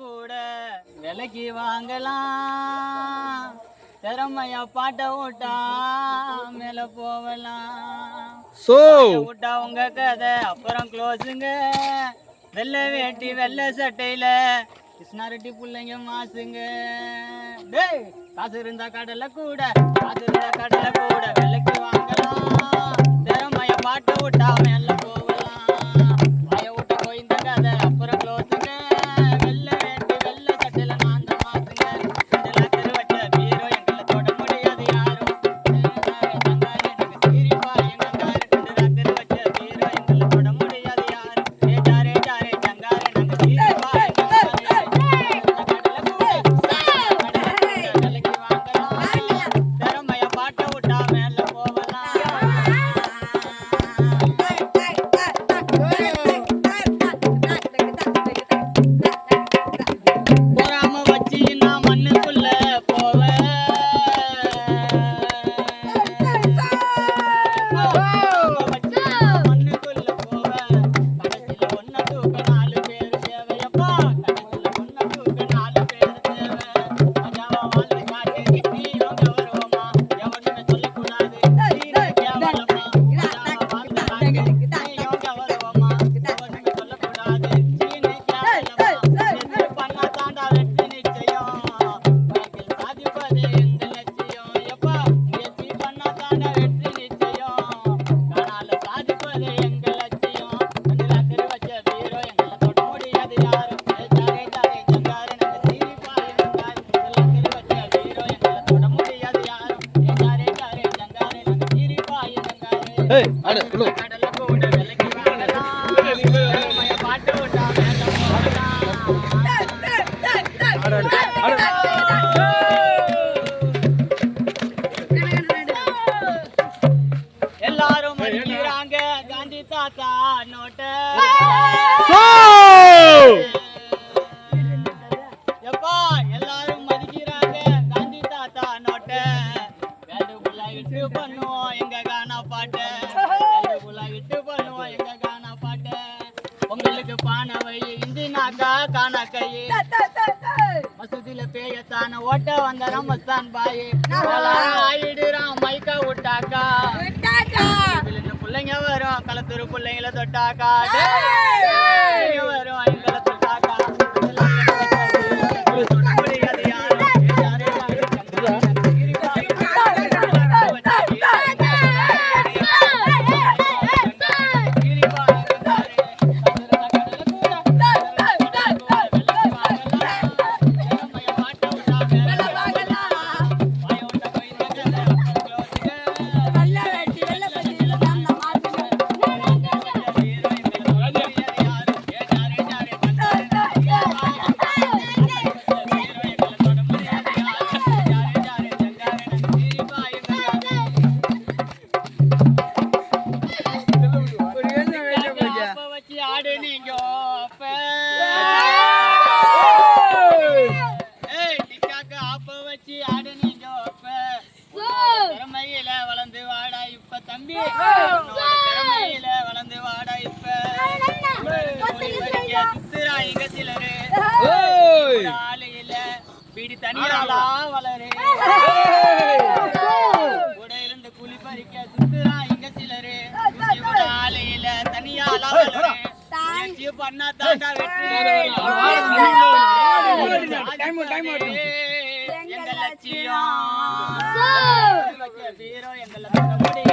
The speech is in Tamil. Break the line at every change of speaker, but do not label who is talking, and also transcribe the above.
கூட விலைக்கு வாங்கலாம். திறமையா பாட்ட விட்டா மேல போகலாம்
சோ
விட்டா உங்க கதை அப்புறம் க்ளோஸுங்க வெள்ளை வேட்டி வெள்ளை சட்டையில கிருஷ்ணாரெட்டி பிள்ளைங்க மாசுங்க. டேய் காசு இருந்தா கடலை கூட காசு இருந்தா கடலை கூட விலைக்கு
வாங்க Whoa!
எல்லாரும் காந்தி தாத்தா நோட்ட. வானவை இந்து நாக்கா காணக்கையே மசூதியில பேயத்தான ஓட்ட வந்த மஸ்தான் பாயே. ஆயிடுறான் மைக்கா விட்டாக்கா. பிள்ளைங்க வரும். களத்தூர் பிள்ளைங்கள தொட்டாக்கா. தம்பி. வளர்ந்து வாடா இப்ப. சுத்துரா எங்க சிலரு.
ஆளு
இல்ல. வீடு தனியாளா வளரு. கூட இருந்து குழி பறிக்க சுத்துரா எங்க சிலரு ஆளு இல்ல. தனியாளா வளரு. பண்ணா தாண்டா வெற்றி எங்க லட்சியம். எங்க லட்சியம்.